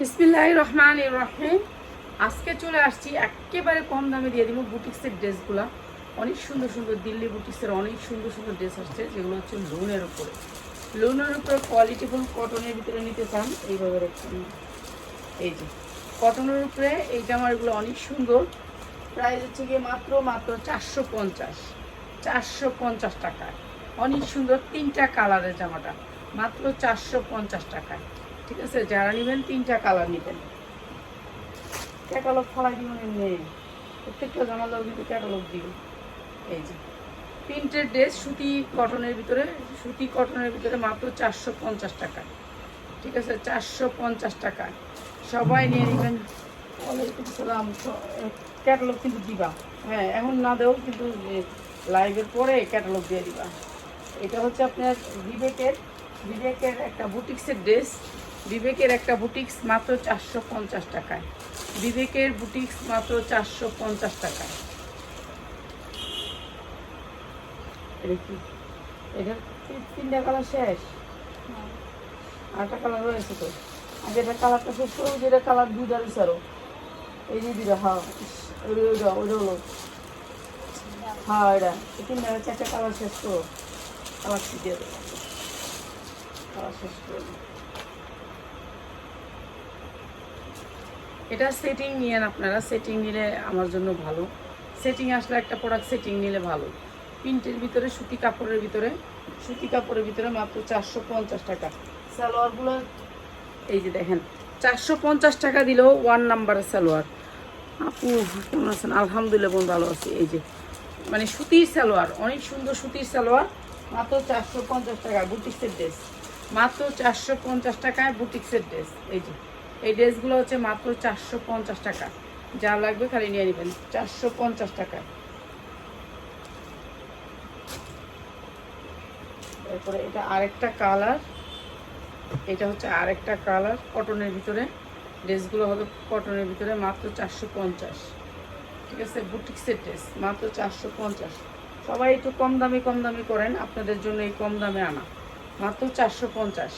বিসমিল্লাহ রহমান রহিম আজকে চলে আসছি, একেবারে কম দামে দিয়ে দিব বুটিক্সের ড্রেসগুলো। অনেক সুন্দর সুন্দর দিল্লি বুটিক্সের অনেক সুন্দর সুন্দর ড্রেস আসছে, যেগুলো হচ্ছে লোনের উপরে। লোনের উপরে কোয়ালিটি কোয়ালিটিফুল কটনের ভিতরে নিতে চান, এইভাবে রাখছেন এই যে কটনের উপরে এই জামাগুলো অনেক সুন্দর। প্রাইস হচ্ছে গিয়ে মাত্র মাত্র চারশো পঞ্চাশ চারশো পঞ্চাশ টাকায়। অনেক সুন্দর তিনটা কালারের জামাটা, মাত্র চারশো পঞ্চাশ টাকায়। ঠিক আছে? যারা নেবেন, তিনটা কালার নেবেন। ক্যাটালগ ফলাই দিব নেই প্রত্যেকটা জামা লোক কিন্তু ক্যাটালগ দিব। এই যে। প্রিন্টের ড্রেস সুতি কটনের ভিতরে, সুতি কটনের ভিতরে মাত্র চারশো পঞ্চাশ টাকা। ঠিক আছে? চারশো পঞ্চাশ টাকা। সবাই নিয়ে নেবেন। ওয়ালাইকুম সালাম। ক্যাটালগ কিন্তু দিবা। হ্যাঁ এখন না দেও, কিন্তু লাইভের পরে ক্যাটালগ দিয়ে দিবা। এটা হচ্ছে আপনার বিবেকের বিবেকের একটা বুটিক্সের ড্রেস বিবেকের একটা বুটিক্স মাত্র চারশো পঞ্চাশ টাকায়। বিবেকের বুটিক্স মাত্র চারশো পঞ্চাশ টাকায়। এটা এটা তিনটা কালার শেষ? আরেকটা কালার রয়েছে তো। আর যেটা কালারটা শেষ করো যেটা কালার দুইটা রয়েছে আরও। এই যে দুইটা হ্যাঁ ইস, ওইটা ওইটা ওইটা হলো। হ্যাঁ এটা। তিনটা চারটা কালার শেষ করো। কালার দিয়ে দেবো। খাওয়া শেষ করে এটা সেটিং নিয়েন আপনারা সেটিং নিলে আমার জন্য ভালো। সেটিং আসলে একটা প্রোডাক্ট সেটিং নিলে ভালো। প্রিন্টের ভিতরে, সুতি কাপড়ের ভিতরে, সুতি কাপড়ের ভিতরে মাত্র চারশো পঞ্চাশ টাকা। সালোয়ারগুলো এই যে দেখেন, চারশো পঞ্চাশ টাকা দিলেও ওয়ান নাম্বারের সালোয়ার আপু, কেমন আছেন? আলহামদুলিল্লাহ, বোন ভালো আছি। এই যে মানে সুতির সালোয়ার অনেক সুন্দর সুতির সালোয়ার মাত্র চারশো পঞ্চাশ টাকা বুটিক্সের ড্রেস মাত্র চারশো পঞ্চাশ টাকায় বুটিক্সের ড্রেস এই যে এই ড্রেসগুলো হচ্ছে মাত্র চারশো পঞ্চাশ টাকা। যা লাগবে খালি নিয়ে নেবেন। চারশো পঞ্চাশ টাকা। এরপরে এটা আরেকটা কালার। এটা হচ্ছে আরেকটা কালার কটনের ভিতরে। ড্রেসগুলো হবে কটনের ভিতরে মাত্র চারশো পঞ্চাশ। ঠিক আছে, বুটিক্সের ড্রেস, মাত্র চারশো পঞ্চাশ। সবাই একটু কম দামি কম দামি করেন, আপনাদের জন্য এই কম দামে আনা। মাত্র চারশো পঞ্চাশ।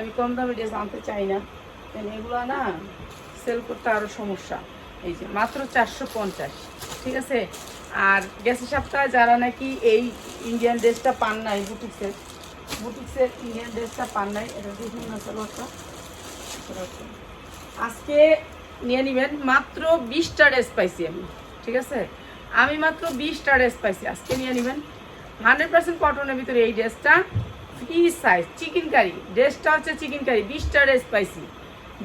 আমি কম দামি ড্রেস আনতে চাই না। এগুলো না সেল করতে আরও সমস্যা। এই যে, মাত্র চারশো পঞ্চাশ, ঠিক আছে? আর গেছে সপ্তাহে যারা নাকি এই ইন্ডিয়ান ড্রেসটা পান নাই বুটিক্সের বুটিক্সের ইন্ডিয়ান ড্রেসটা পান নাই, এটা দেখুন না সালোয়ারটা আজকে নিয়ে নেবেন, মাত্র বিশটা ড্রেস পাইছি আমি, ঠিক আছে? আমি মাত্র বিশটা ড্রেস পাইছি, আজকে নিয়ে নেবেন। হান্ড্রেড পার্সেন্ট কটনের ভিতরে এই ড্রেসটা ফ্রি সাইজ চিকেন কারি ড্রেসটা হচ্ছে চিকেন কারি বিশটা ড্রেস পাইছি।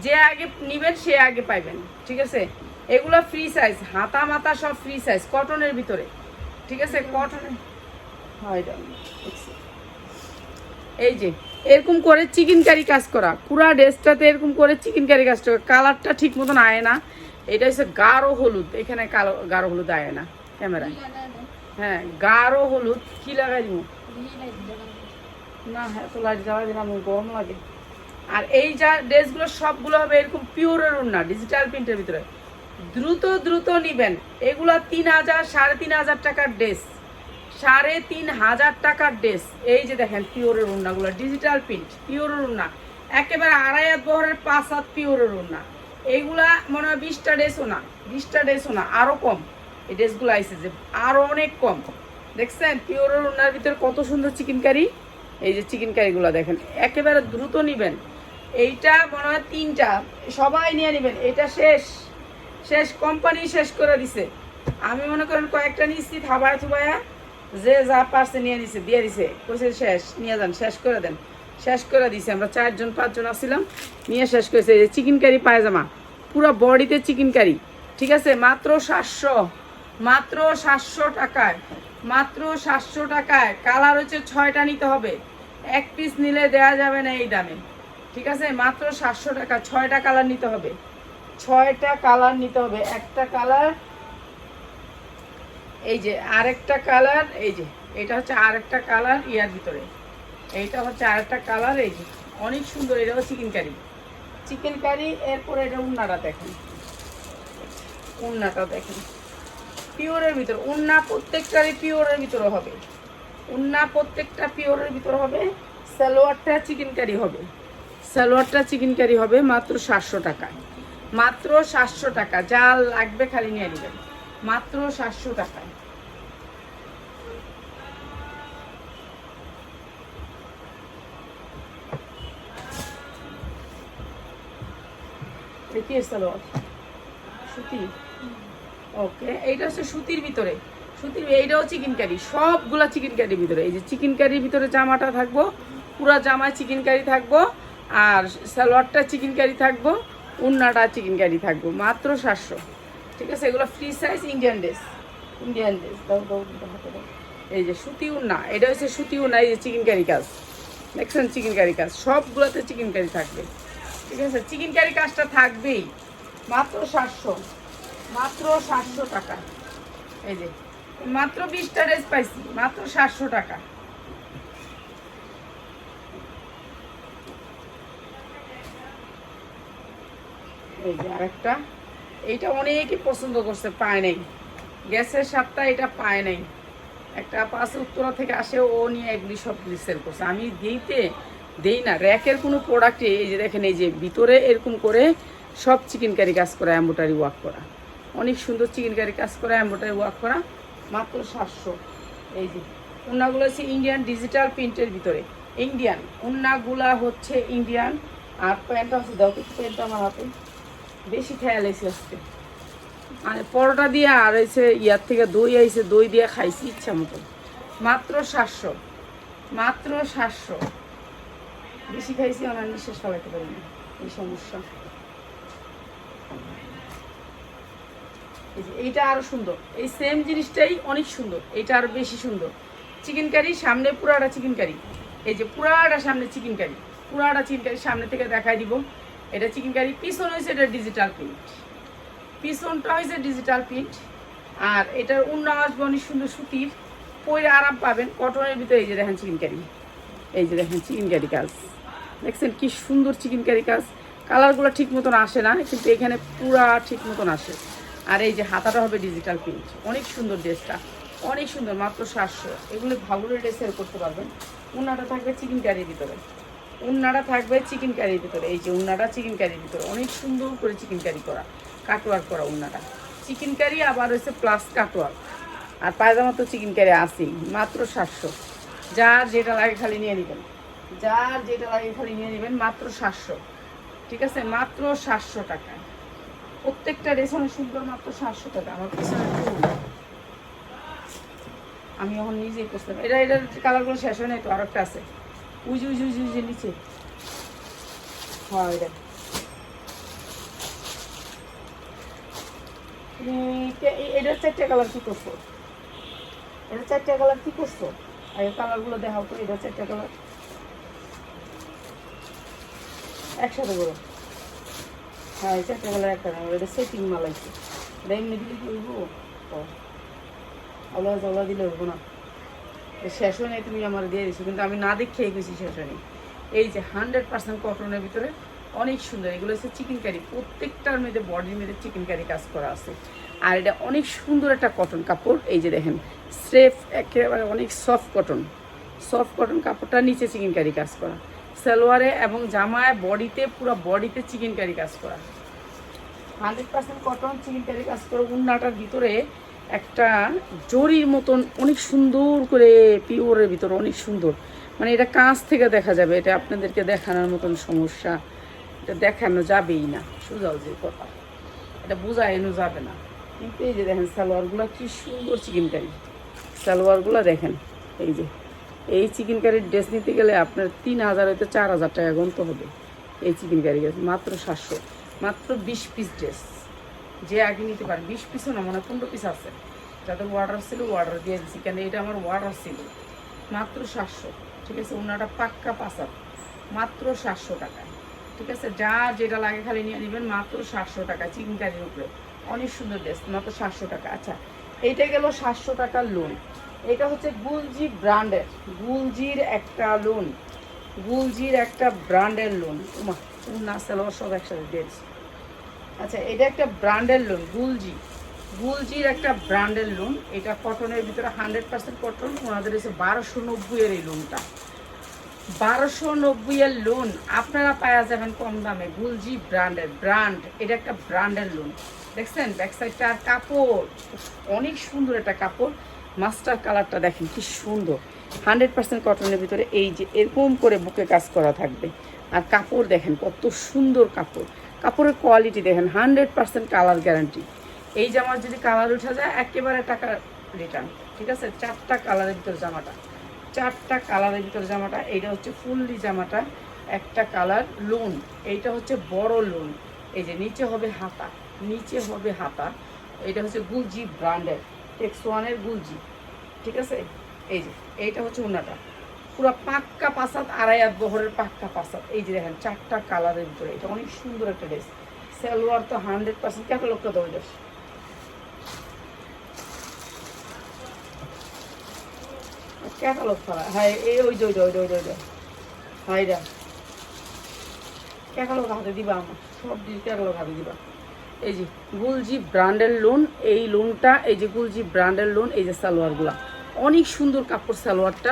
যে আগে নেবেন সে আগে পাইবেন ঠিক আছে? এগুলো ফ্রি সাইজ হাতা মাতা সব ফ্রি সাইজ কটনের ভিতরে ঠিক আছে? কটনের এই যে এরকম করে চিকেন কারি কাজ করা পুরা ড্রেসটাতে এরকম করে চিকেন কারি কাজ করা কালারটা ঠিক মতন আয় না। এটা হচ্ছে গাঢ় হলুদ এখানে কালো গাঢ় হলুদ আয় না ক্যামেরায় হ্যাঁ গাঢ় হলুদ কি লাগাই দিব না হ্যাঁ তো লাইট জ্বালা দিলাম গরম লাগে। আর এই যা ড্রেসগুলো সবগুলো হবে এরকম পিওরের না ডিজিটাল প্রিন্টের ভিতরে। দ্রুত দ্রুত নিবেন। এগুলো তিন হাজার, সাড়ে তিন হাজার টাকার ড্রেস। সাড়ে তিন হাজার টাকার ড্রেস। এই যে দেখেন পিওরের উন্নাগুলো ডিজিটাল প্রিন্ট পিওরের উন্না একেবারে আড়াই হাত বহরের পাঁচ হাত পিওরের উন্না এইগুলা মনে হয় বিশটা ড্রেসও না, বিশটা ড্রেসও না আরও কম। এই ড্রেসগুলো আইসে যে আরও অনেক কম। দেখছেন? পিওরের উন্নার ভিতরে কত সুন্দর চিকেন কারি এই যে চিকেন কারিগুলো দেখেন, একেবারে দ্রুত নিবেন। এইটা মনে হয় তিনটা। সবাই নিয়ে নেবেন। এটা শেষ। শেষ কোম্পানি শেষ করে দিছে। আমি মনে করেন কয়েকটা নিচ্ছি থাবায় থুবায়া, যে যা পারছে নিয়ে নিছে, দিয়ে দিছে। কইছে শেষ, নিয়ে যান, শেষ করে দেন। শেষ করে দিছে। আমরা চারজন, পাঁচজন আসছিলাম নিয়ে শেষ করেছে। এই চিকেন কারি পায়জামা, পুরো বডিতে চিকেন কারি ঠিক আছে? মাত্র সাতশো মাত্র সাতশো টাকায়, মাত্র সাতশো টাকায়। কালার হচ্ছে ছয়টা নিতে হবে। এক পিস নিলে দেওয়া যাবে না এই দামে। ঠিক আছে? মাত্র সাতশো টাকা। ছয়টা কালার নিতে হবে। ছয়টা কালার নিতে হবে। একটা কালার এই যে আরেকটা কালার এই যে, এটা হচ্ছে আরেকটা কালার ইয়ার ভিতরে। এইটা হচ্ছে আরেকটা কালার এই যে। অনেক সুন্দর, এটা হচ্ছে চিকেন কারি চিকেন কারি এরপরে এটা উন্নাটা দেখেন। উন্নাটা দেখেন। পিওরের ভিতর, উন্না প্রত্যেকটারই পিওরের ভিতরে হবে। উন্না প্রত্যেকটা পিওরের ভিতরে হবে। সালোয়ারটা চিকেন কারি হবে। সালোয়ারটা চিকেন কারি হবে মাত্র সাতশো টাকা। মাত্র সাতশো টাকা, যা লাগবে খালি নিয়ে নেবেন। মাত্র সাতশো টাকায় সালোয়ার? ওকে হচ্ছে সুতির ভিতরে। সুতির এইটাও চিকেন কারি সবগুলা চিকেন কারির ভিতরে। এই যে চিকেন কারির ভিতরে জামাটা থাকব, পুরা জামায় চিকেন কারি থাকব। আর সালোয়ারটা চিকেন কারি থাকব, উন্নাটা চিকেন কারি থাকব, মাত্র সাতশো। ঠিক আছে, এগুলো free size Indian dress Indian dress. এই যে সুতি উন্না, এটা হচ্ছে সুতি উন্না, এই যে চিকেন কারি কাজ। দেখছেন চিকেন কারি কাজ, সবগুলোতে চিকেন কারি থাকবে। ঠিক আছে চিকেন কারি কাজটা থাকবেই, মাত্র সাতশো মাত্র সাতশো টাকা। এই যে, মাত্র বিশটা ড্রেস পাইছি, মাত্র সাতশো টাকা। এই যে আরেকটা। এইটা অনেকেই পছন্দ করছে, পায় নাই। গ্যাসের স্বাদটা এটা পায় নাই। একটা পাঁচ উত্তরা থেকে আসে, ও নিয়ে এগুলি সব সেল করছে। আমি দিইতে দেই না। র্যাকের কোনো প্রোডাক্টে এই যে দেখেন, এই যে ভিতরে এরকম করে সব চিকেন কারি কাজ করা অ্যাম্বোটারি ওয়ার্ক করা। অনেক সুন্দর চিকেন কারি কাজ করা অ্যাম্বোটারি ওয়ার্ক করা, মাত্র সাতশো। এই যে উন্নাগুলো হচ্ছে ইন্ডিয়ান ডিজিটাল প্রিন্টের ভিতরে। ইন্ডিয়ান উন্নাগুলা হচ্ছে ইন্ডিয়ান আর প্যান্টটা হচ্ছে, দাও কিছু প্যান্টটা আমার হাতে। বেশি খেয়াল এসে আজকে। মানে পরোটা দিয়ে আর এসে ইয়ার থেকে দই আইছে, দই দিয়ে খাইছি ইচ্ছা মতো। মাত্র সাতশো মাত্র সাতশো। বেশি খাইছি আমার নিঃশ্বাস ফলাইতে পারি না, এই সমস্যা। এইটা আরও সুন্দর। এই সেম জিনিসটাই অনেক সুন্দর, এইটা আরও বেশি সুন্দর। চিকেন কারি সামনে পুরাটা চিকেন কারি এই যে পুরাটা সামনে চিকেন কারি পুরাটা চিকেন কারি সামনে থেকে দেখাই দিব। এটা চিকেন কারি, পিছন হয়েছে এটা ডিজিটাল প্রিন্ট পিছনটা হয়েছে ডিজিটাল প্রিন্ট আর এটার অন্য আসবে অনেক সুন্দর সুতির। পরে আরাম পাবেন কটনের ভিতরে এই যে দেখেন চিকেন কারি। এই যে দেখেন চিকেন কারি কাজ। দেখছেন কি সুন্দর চিকেন কারি কাজ। কালারগুলো ঠিক মতন আসে না, কিন্তু এখানে পুরা ঠিক মতন আসে। আর এই যে হাতাটা হবে ডিজিটাল প্রিন্ট অনেক সুন্দর ড্রেসটা। অনেক সুন্দর, মাত্র সাতশো। এগুলো ভাগুরের ড্রেস করতে পারবেন। উন্নাটা থাকবে চিকেন কারির ভিতরে। উন্নাটা থাকবে চিকেন কারির ভিতরে। এই যে উন্নাটা চিকেন কারির ভিতরে। অনেক সুন্দর করে চিকেন কারি করা। কাটওয়ার করা উন্নাটা চিকেন কারি আবার হচ্ছে প্লাস কাটওয়ার আর পায়জামা তো চিকেন কারি আছেই, মাত্র সাতশো। যার যেটা লাগে খালি নিয়ে নেবেন। যার যেটা লাগে খালি নিয়ে নেবেন, মাত্র সাতশো। ঠিক আছে? মাত্র সাতশো টাকা। প্রত্যেকটা রেশনের সুন্দর মাত্র সাতশো টাকা। আমার পিছনে আমি এখন নিজেই করতাম এটা এটার কালারগুলো শেষ হয় নাই তো আর একটা আছে। উজু উজু উজু উজু নিচে। হ্যাঁ এটা তুমি কে- এ- এটার চারটে কালার কি করছ? এটা কালার কি করছ? আর কালারগুলো দেখাও এটা কালার একসাথে করো। হ্যাঁ এই কালার একটা এটা সেটিং মাল আছে। এটা এমনি দিলে কি দিলে হইব না। শেষ তুমি আমার দিয়ে দিছো, কিন্তু আমি না দেখেই গেছি শেষ এই যে হান্ড্রেড পার্সেন্ট কটনের ভিতরে অনেক সুন্দর, এগুলো হচ্ছে চিকেন কারি প্রত্যেকটার মধ্যে বডির মধ্যে চিকেন কারি কাজ করা আছে। আর এটা অনেক সুন্দর একটা কটন কাপড়, এই যে দেখেন, স্রেফ একেবারে অনেক সফট কটন সফট কটন কাপড়টা নিচে চিকেন কারি কাজ করা। সালোয়ারে এবং জামায় বডিতে পুরো বডিতে চিকেন কারি কাজ করা। Hundred percent cotton chikankari কাজ করে, উন্নাটার ভিতরে একটা জরির মতন অনেক সুন্দর করে পিওরের ভিতরে অনেক সুন্দর। মানে এটা কাঁচ থেকে দেখা যাবে, এটা আপনাদেরকে দেখানোর মতন সমস্যা। এটা দেখানো যাবেই না সোজাও যে কথা। এটা বোঝানো যাবে না। কিন্তু এই যে দেখেন সালোয়ারগুলো কি সুন্দর চিকেন কারি সালোয়ারগুলো দেখেন, এই যে। এই চিকেন কারির ড্রেস নিতে গেলে আপনার তিন হাজার হয়তো চার হাজার টাকা গুনতে হবে। এই চিকেন কারি মাত্র সাতশো। মাত্র বিশ পিস ড্রেস যে আগে নিতে পারে বিশ পিসও না, মনে পনেরো পিস আছে। যাদের অর্ডার ছিল অর্ডার দিয়ে দিচ্ছি কেন এটা আমার অর্ডার ছিল। মাত্র সাতশো, ঠিক আছে? ওনাটা পাক্কা পাসার মাত্র সাতশো টাকা। ঠিক আছে? যা যেটা লাগে খালি নিয়ে নেবেন, মাত্র সাতশো টাকা চিকেন কারির উপরে। অনেক সুন্দর ড্রেস মাত্র সাতশো টাকা। আচ্ছা এইটা গেল সাতশো টাকার লোন এটা হচ্ছে গুলজি ব্র্যান্ডের, গুলজির একটা লোন গুলজির একটা ব্র্যান্ডের লোন উমা না, সালোয়ার সব একসাথে দিয়েছি আচ্ছা এটা একটা ব্র্যান্ডের লোন গুলজি গুলজির একটা ব্র্যান্ডের লোন এটা কটনের ভিতরে হান্ড্রেড পার্সেন্ট কটন ওনাদের হচ্ছে বারোশো নব্বইয়ের এই লোনটা বারোশো নব্বইয়ের লোন আপনারা পাওয়া যাবেন কম দামে গুলজি ব্র্যান্ডের ব্র্যান্ড এটা একটা ব্র্যান্ডের লোন দেখছেন? ব্যাক সাইডটা আর কাপড়, অনেক সুন্দর একটা কাপড়। মাস্টার কালারটা দেখেন, কি সুন্দর। হান্ড্রেড পার্সেন্ট কটনের ভিতরে এই যে এরকম করে বুকে কাজ করা থাকবে। আর কাপড় দেখেন, কত সুন্দর কাপড়। কাপড়ের কোয়ালিটি দেখেন হান্ড্রেড পার্সেন্ট কালার গ্যারান্টি এই জামার যদি কালার উঠা যায়, একেবারে টাকা রিটার্ন ঠিক আছে? চারটা কালারের ভিতর জামাটা। চারটা কালারের ভিতর জামাটা, এইটা হচ্ছে ফুললি জামাটা, একটা কালার লোন এইটা হচ্ছে বড় লোন এই যে নিচে হবে হাতা, নিচে হবে হাতা। এটা হচ্ছে গুলজি ব্র্যান্ডের টেক্স ওয়ানের গুলজি ঠিক আছে? এই যে, এইটা হচ্ছে উনাটা পুরো পাক্কা পাসাত আড়াই হাত বহরের পাক্কা পাসাত এই যে দেখেন, চারটা কালারের ভিতরে এটা অনেক সুন্দর একটা ড্রেস। সালোয়ার তো হান্ড্রেড পার্সেন্ট লক্ষ দেবো ড্রেস ক্যাটালগ হ্যাঁ এই ওই হাতে দিবা আমার। সব হাতে দিবা। এই যে, গুলজি ব্র্যান্ডের লোন এই লোনটা এই যে গুলজি ব্র্যান্ডের লোন এই যে অনেক সুন্দর কাপড় সালোয়ারটা।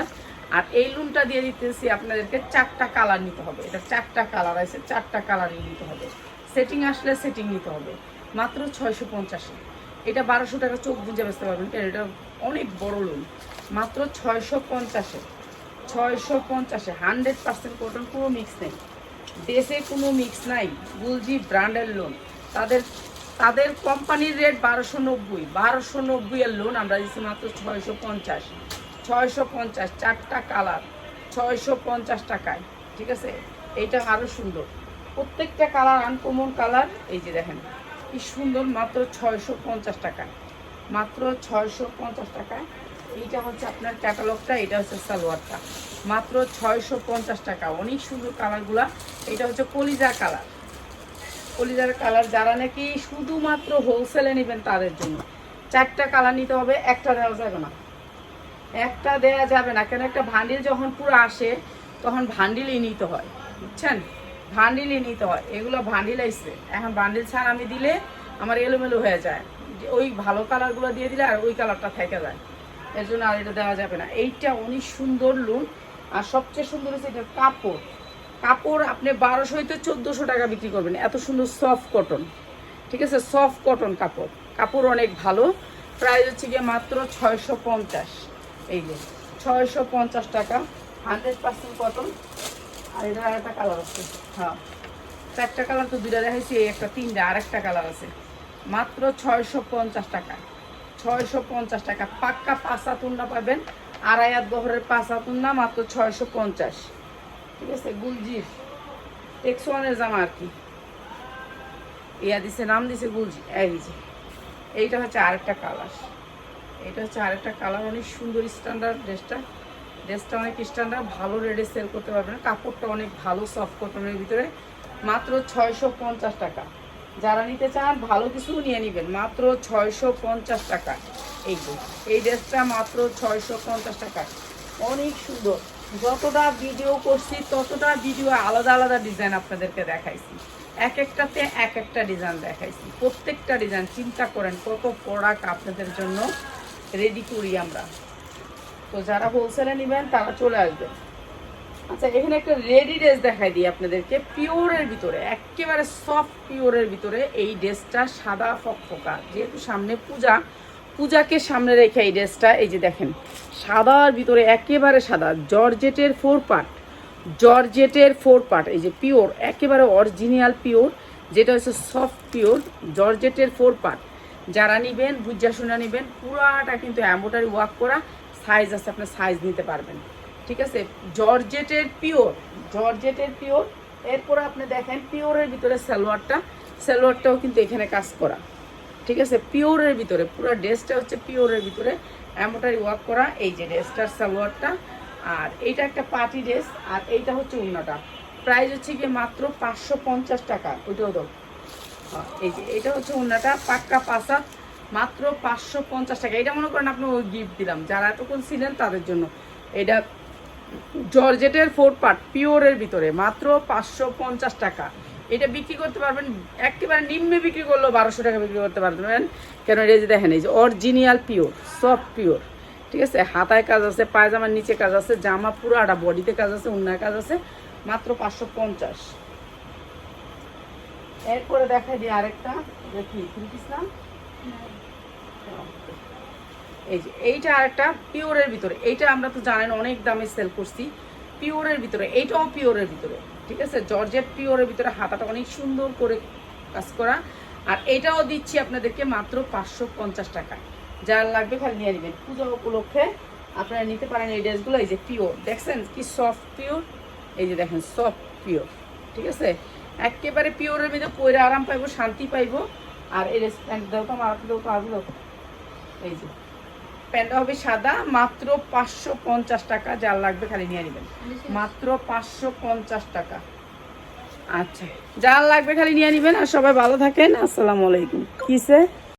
আর এই লোনটা দিয়ে দিতেছি আপনাদেরকে চারটা কালার নিতে হবে। এটা চারটা কালার আছে, চারটা কালারই নিতে হবে। সেটিং আসলে সেটিং নিতে হবে। মাত্র ছয়শো পঞ্চাশে। এটা বারোশো টাকা চোখ বুঝে বেচতে পারবেন এটা অনেক বড় লোন মাত্র ছয়শো পঞ্চাশে। ছয়শো পঞ্চাশে হান্ড্রেড পার্সেন্ট কটন কোনো মিক্স নেই। দেশে কোনো মিক্স নাই। গুলজি ব্র্যান্ডের লোন তাদের তাদের কোম্পানির রেট বারোশো নব্বই। বারোশো নব্বইয়ের লোন আমরা দিচ্ছি মাত্র ছয়শো পঞ্চাশ। ছয়শো পঞ্চাশ, চারটা কালার, ছয়শো পঞ্চাশ টাকায়, ঠিক আছে? এইটা আরও সুন্দর। প্রত্যেকটা কালার আনকমন কালার, এই যে দেখেন, কি সুন্দর মাত্র ছয়শো পঞ্চাশ টাকায়। মাত্র ছয়শো পঞ্চাশ টাকায়। এইটা হচ্ছে আপনার ক্যাটালগটা এটা হচ্ছে সালোয়ারটা। মাত্র ছয়শো পঞ্চাশ টাকা, অনেক সুন্দর কালারগুলা। এটা হচ্ছে কলিজা কালার। কলিজার কালার যারা নাকি শুধুমাত্র হোলসেলে নেবেন তাদের জন্য। চারটা কালার নিতে হবে, একটা দেওয়া যাবে না। একটা দেয়া যাবে না। কেন একটা ভান্ডিল যখন পুরো আসে, তখন ভান্ডিলই নিতে হয়। বুঝছেন? ভান্ডিলই নিতে হয়। এগুলো ভান্ডিল আসছে এখন ভান্ডিল ছাড়া আমি দিলে আমার এলোমেলো হয়ে যায়। ওই ভালো কালারগুলো দিয়ে দিলে আর ওই কালারটা থেকে যায়। এর জন্য আর এটা দেওয়া যাবে না। এইটা অনেক সুন্দর লুন আর সবচেয়ে সুন্দর হচ্ছে এটা কাপড়। কাপড় আপনি বারোশো হইতে চোদ্দোশো টাকা বিক্রি করবেন। এত সুন্দর সফট কটন ঠিক আছে? সফট কটন কাপড়। কাপড় অনেক ভালো। প্রাইস হচ্ছে গিয়ে মাত্র ছয়শো পঞ্চাশ। এই যে ছয়শো পঞ্চাশ টাকা। Hundred percent cotton. আর এটা আর একটা কালার আছে। হ্যাঁ। চারটা কালার তো দুইটা দেখাইছি এই একটা তিনটা আর একটা কালার আছে। মাত্র ছয়শো পঞ্চাশ টাকা। ছয়শো পঞ্চাশ টাকা। পাক্কা পাঁচা তুন্না পাবেন আড়াই হাত বহরের পাঁচা তুন্না মাত্র ছয়শো পঞ্চাশ। ঠিক আছে গুলজির। এক্স ওয়ানের জামা আর কি। ইয়া দিছে নাম দিছে গুলজি। এই যে এইটা হচ্ছে আরেকটা কালার এটা হচ্ছে আরেকটা কালার, অনেক সুন্দর স্ট্যান্ডার্ড ড্রেসটা ড্রেসটা অনেক স্ট্যান্ডার্ড ভালো রেডে সেল করতে পারবেন। কাপড়টা অনেক ভালো সফট কটনের ভিতরে। মাত্র ছয়শো পঞ্চাশ টাকা। যারা নিতে চান, ভালো কিছু নিয়ে নেবেন। মাত্র ছয়শো পঞ্চাশ টাকা। এই এই ড্রেসটা মাত্র ছয়শো পঞ্চাশ টাকা। অনেক সুন্দর। যতটা ভিডিও করছি, ততটা ভিডিও আলাদা আলাদা ডিজাইন আপনাদেরকে দেখাইছি। এক একটাতে এক একটা ডিজাইন দেখাইছি। প্রত্যেকটা ডিজাইন চিন্তা করেন কত প্রোডাক্ট আপনাদের জন্য রেডি করি আমরা। তো যারা হোলসেলে নেবেন, তারা চলে আসবেন আচ্ছা এখানে একটা রেডি ড্রেস দেখাই দিই আপনাদেরকে। পিওরের ভিতরে, একেবারে সফট পিওরের ভিতরে এই ড্রেসটা সাদা ফকফকা। যেহেতু সামনে পূজা, পূজাকে সামনে রেখে এই ড্রেসটা এই যে দেখেন, সাদার ভিতরে একেবারে সাদা, জর্জেটের ফোর পার্ট জর্জেটের ফোর পার্ট এই যে পিওর একেবারে অরিজিনাল পিওর যেটা হচ্ছে সফট পিওর জর্জেটের ফোর পার্ট যারা নিবেন বুঝা শোনা নিবেন পুরাটা কিন্তু অ্যাম্বোটারি ওয়ার্ক করা সাইজ আছে আপনার সাইজ নিতে পারবেন। ঠিক আছে? জর্জেটের পিওর জর্জেটের পিওর এরপর আপনি দেখেন পিওরের ভিতরে সালোয়ারটা সালোয়ারটাও কিন্তু এখানে কাজ করা। ঠিক আছে? পিওরের ভিতরে পুরো ড্রেসটা হচ্ছে পিওরের ভিতরে এমনটাই ওয়ার্ক করা এই যে ড্রেসটার সালোয়ারটা। আর এইটা একটা পার্টি ড্রেস আর এইটা হচ্ছে উন্নটা। প্রাইস হচ্ছে গিয়ে মাত্র পাঁচশো পঞ্চাশ টাকা ওইটাও হ্যাঁ, এই যে, এটা হচ্ছে উন্নাটা পাক্কা পাসা মাত্র পাঁচশো পঞ্চাশ টাকা। এটা মনে করেন আপনি ওই গিফট দিলাম। যারা এতক্ষণ ছিলেন তাদের জন্য। এটা জর্জেটের ফোর পার্ট পিওরের ভিতরে, মাত্র পাঁচশো পঞ্চাশ টাকা। এটা বিক্রি করতে পারবেন, একেবারে নিম্নে বিক্রি করলেও বারোশো টাকা বিক্রি করতে পারবেন। কেন এটা যে দেখেন, এই যে অরিজিনাল পিওর সফট পিওর ঠিক আছে? হাতায় কাজ আছে, পায়জামার নিচে কাজ আছে, জামা পুরাটা বডিতে কাজ আছে অন্য কাজ আছে, মাত্র পাঁচশো পঞ্চাশ। এরপরে দেখাই দিই আরেকটা। দেখি পিস এই যে, এইটা আরেকটা পিওরের ভিতরে। এইটা আমরা তো জানেন অনেক দামে সেল করছি। পিওরের ভিতরে, এইটাও পিওরের ভিতরে, ঠিক আছে? জর্জেট পিওরের ভিতরে হাতাটা অনেক সুন্দর করে কাজ করা। আর এটাও দিচ্ছি আপনাদেরকে মাত্র পাঁচশো পঞ্চাশ টাকা। যার লাগবে খালি নিয়ে নেবেন। পূজা উপলক্ষে আপনারা নিতে পারেন এই ড্রেসগুলো, এই যে পিওর দেখছেন কি সফট পিওর এই যে দেখেন সফট পিওর ঠিক আছে? একেবারে পিওরের মধ্যে পরে আরাম পাইবো, শান্তি পাইবো। আর এর প্যান্ট দাও তো আমার দাও তো আর দাও এই যে। প্যান্টটা হবে সাদা, মাত্র পাঁচশো পঞ্চাশ টাকা, যার লাগবে খালি নিয়ে নেবেন। মাত্র পাঁচশো পঞ্চাশ টাকা। আচ্ছা যার লাগবে খালি নিয়ে নেবেন। আর সবাই ভালো থাকেন। আসসালামু আলাইকুম। কিসে